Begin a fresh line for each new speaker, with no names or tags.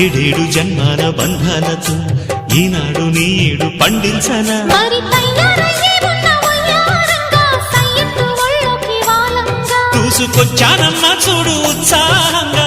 ఏడేడు జన్మాల బంధాలతో ఈనాడు నీడు పండించనా. చూసుకొచ్చానమ్మా చూడు ఉత్సాహంగా.